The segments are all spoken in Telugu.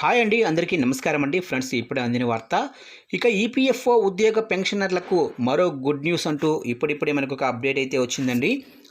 హాయ్ అండి అందరికీ నమస్కారం అండి. ఫ్రెండ్స్ ఇప్పుడు అందిన వార్త. ఇక ఈపీఎఫ్ఓ ఉద్యోగ పెన్షనర్లకు మరో గుడ్ న్యూస్ అంటూ ఇప్పుడిప్పుడే మనకు ఒక అప్డేట్ అయితే వచ్చిందండి.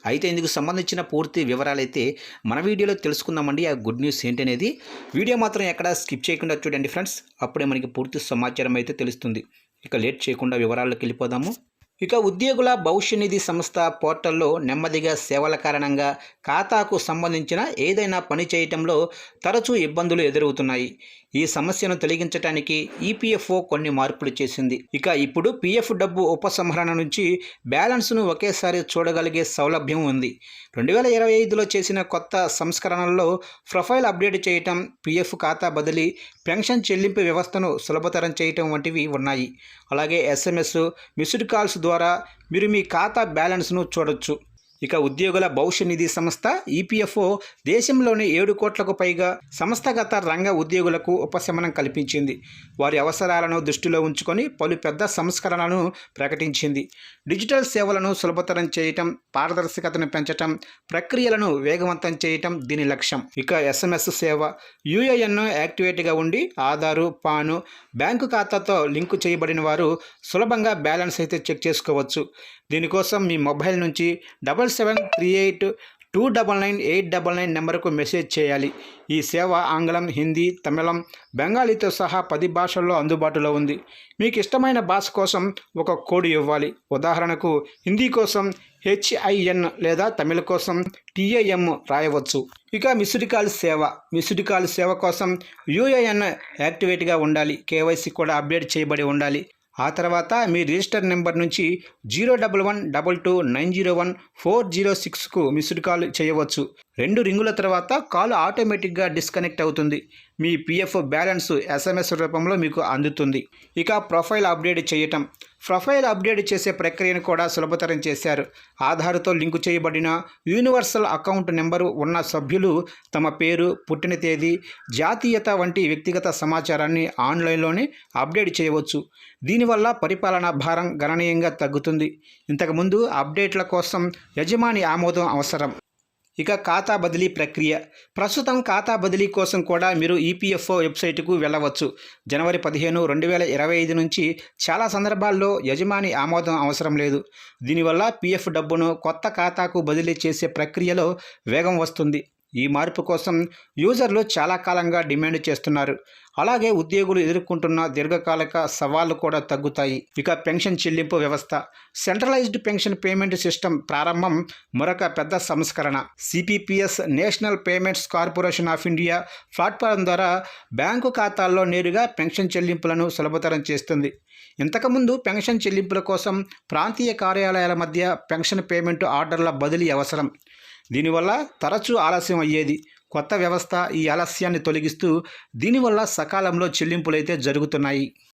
అయితే ఇందుకు సంబంధించిన పూర్తి వివరాలు అయితే మన వీడియోలో తెలుసుకుందామండి. ఆ గుడ్ న్యూస్ ఏంటనేది వీడియో మాత్రం ఎక్కడ స్కిప్ చేయకుండా చూడండి ఫ్రెండ్స్. అప్పుడే మనకి పూర్తి సమాచారం అయితే తెలుస్తుంది. ఇక లేట్ చేయకుండా వివరాల్లోకి వెళ్ళిపోదాము. ఇక ఉద్యోగుల భవిష్య నిధి సంస్థ పోర్టల్లో నెమ్మదిగా సేవల కారణంగా ఖాతాకు సంబంధించిన ఏదైనా పని చేయటంలో తరచూ ఇబ్బందులు ఎదురవుతున్నాయి. ఈ సమస్యను తొలగించడానికి ఈపీఎఫ్ఓ కొన్ని మార్పులు చేసింది. ఇక ఇప్పుడు పీఎఫ్ డబ్బు ఉపసంహరణ నుంచి బ్యాలెన్స్ను ఒకేసారి చూడగలిగే సౌలభ్యం ఉంది. రెండు వేల ఇరవై ఐదులో చేసిన కొత్త సంస్కరణల్లో ప్రొఫైల్ అప్డేట్ చేయటం పీఎఫ్ ఖాతా బదిలీ పెన్షన్ చెల్లింపు వ్యవస్థను సులభతరం చేయటం వంటివి ఉన్నాయి. అలాగే ఎస్ఎంఎస్ మిస్డ్ కాల్స్ ద్వారా మీరు మీ ఖాతా బ్యాలెన్స్ను చూడొచ్చు. ఇక ఉద్యోగుల భవిష్య నిధి సంస్థ ఈపీఎఫ్ఓ దేశంలోని ఏడు కోట్లకు పైగా సంస్థగత రంగ ఉద్యోగులకు ఉపశమనం కల్పించింది. వారి అవసరాలను దృష్టిలో ఉంచుకొని పలు పెద్ద సంస్కరణలను ప్రకటించింది. డిజిటల్ సేవలను సులభతరం చేయటం పారదర్శకతను పెంచటం ప్రక్రియలను వేగవంతం చేయటం దీని లక్ష్యం. ఇక ఎస్ఎంఎస్ సేవ యూఏఎన్ యాక్టివేట్గా ఉండి ఆధారు పాను బ్యాంకు ఖాతాతో లింకు చేయబడిన వారు సులభంగా బ్యాలెన్స్ అయితే చెక్ చేసుకోవచ్చు. దీనికోసం మీ మొబైల్ నుంచి double seven three eight two double nine eight double nine నెంబర్కు మెసేజ్ చేయాలి. ఈ సేవ ఆంగ్లం హిందీ తమిళం బెంగాలీతో సహా పది భాషల్లో అందుబాటులో ఉంది. మీకు ఇష్టమైన భాష కోసం ఒక కోడ్ ఇవ్వాలి. ఉదాహరణకు హిందీ కోసం హెచ్ఐఎన్ లేదా తమిళ కోసం టిఏఎం రాయవచ్చు. ఇక మిస్డ్ కాల్ సేవ. మిస్డ్ కాల్ సేవ కోసం యూఏఎన్ యాక్టివేట్గా ఉండాలి. కేవైసీ కూడా అప్డేట్ చేయబడి ఉండాలి. ఆ తర్వాత మీ రిజిస్టర్ నెంబర్ నుంచి zero double one double two nine zero one four zero సిక్స్కు missed call చేయవచ్చు. రెండు రింగుల తర్వాత కాల్ ఆటోమేటిక్గా డిస్కనెక్ట్ అవుతుంది. మీ పిఎఫ్ బ్యాలెన్స్ ఎస్ఎంఎస్ రూపంలో మీకు అందుతుంది. ఇక ప్రొఫైల్ అప్డేట్ చేయటం. ప్రొఫైల్ అప్డేట్ చేసే ప్రక్రియను కూడా సులభతరం చేశారు. ఆధార్తో లింకు చేయబడిన యూనివర్సల్ అకౌంట్ నెంబరు ఉన్న సభ్యులు తమ పేరు పుట్టిన తేదీ జాతీయత వంటి వ్యక్తిగత సమాచారాన్ని ఆన్లైన్లోనే అప్డేట్ చేయవచ్చు. దీనివల్ల పరిపాలనా భారం గణనీయంగా తగ్గుతుంది. ఇంతకుముందు అప్డేట్ల కోసం యజమాని ఆమోదం అవసరం. ఇక ఖాతా బదిలీ ప్రక్రియ. ప్రస్తుతం ఖాతా బదిలీ కోసం కూడా మీరు ఈపీఎఫ్ఓ వెబ్సైటుకు వెళ్ళవచ్చు. జనవరి పదిహేను రెండు వేల ఇరవై ఐదు నుంచి చాలా సందర్భాల్లో యజమాని ఆమోదం అవసరం లేదు. దీనివల్ల పీఎఫ్ డబ్బును కొత్త ఖాతాకు బదిలీ చేసే ప్రక్రియలో వేగం వస్తుంది. ఈ మార్పు కోసం యూజర్లు చాలా కాలంగా డిమాండ్ చేస్తున్నారు. అలాగే ఉద్యోగులు ఎదుర్కొంటున్న దీర్ఘకాలిక సవాళ్ళు కూడా తగ్గుతాయి. ఇక పెన్షన్ చెల్లింపు వ్యవస్థ సెంట్రలైజ్డ్ పెన్షన్ పేమెంట్ సిస్టమ్ ప్రారంభం మరొక పెద్ద సంస్కరణ. CPPS National Payments Corporation of India platform ద్వారా బ్యాంకు ఖాతాల్లో నేరుగా పెన్షన్ చెల్లింపులను సులభతరం చేస్తుంది. ఇంతకుముందు పెన్షన్ చెల్లింపుల కోసం ప్రాంతీయ కార్యాలయాల మధ్య పెన్షన్ పేమెంట్ ఆర్డర్ల బదిలీ అవసరం. దీనివల్ల తరచూ ఆలస్యం అయ్యేది. కొత్త వ్యవస్థ ఈ ఆలస్యాన్ని తొలగిస్తూ దీనివల్ల సకాలంలో చెల్లింపులైతే జరుగుతున్నాయి.